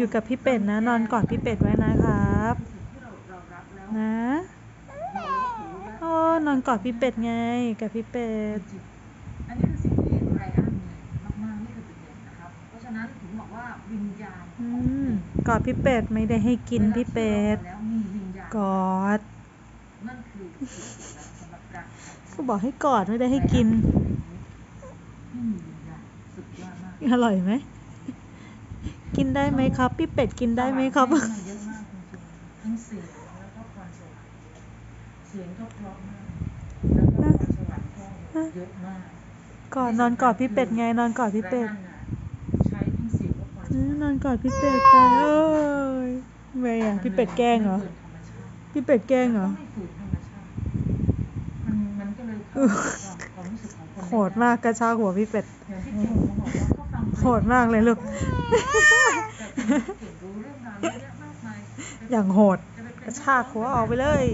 อยู่กับพี่เป็ดนะ นอนกอดพี่เป็ดไว้นะครับที่เราเรารักแล้วนะเราถือว่าโอ้นอนกอดพี่เป็ดไง กับพี่เป็ดจริงๆอันนี้คือสิ่งที่ไรอันมีมากๆนี่คือจุดเด่นนะครับ เพราะฉะนั้นถึงบอกว่าวิญญาณอืมกอดพี่เป็ดไม่ได้ให้กินพี่เป็ดแล้วมีวิญญาณกอดนั่นคือจุดเด่นสำหรับการก็บอกให้กอดไม่ได้ให้กินที่มีวิญญาณสุดยอดมากอร่อยไหม กินได้ไหมครับ พี่เป็ดกินได้ไหมครับสว่างให้มาเยอะมากจริงๆทั้งเสียงแล้วก็พรสวรรค์เสียงก็เพราะมากแล้วก็พรสวรรค์ก็เยอะมากกอดนอนกอดพี่เป็ดไงนอนกอดพี่เป็ดและนั่นน่ะใช้ทั้งเสียงและพรสอืวรมรค์นอนกอดพี่เป็ดไปเอ้ยไม่อะพี่เป็ดแกล้งเหรอไม่ฝืนธรรมชาติพี่เป็ดแกล้งเหรอ ไม่ฝืนธรรมชาติมันมันก็เลยเข้ากับความรู้สึกของคนโหดมากกระชากหัวพี่เป็ดอย่างที่เก่งเขาบอกว่าก็ฟังเพลงโหดมากเลยลูก แต่คนที่เก่งรู้เรื่องราวเย อย่างโหด กระชากหัวออกไปเลย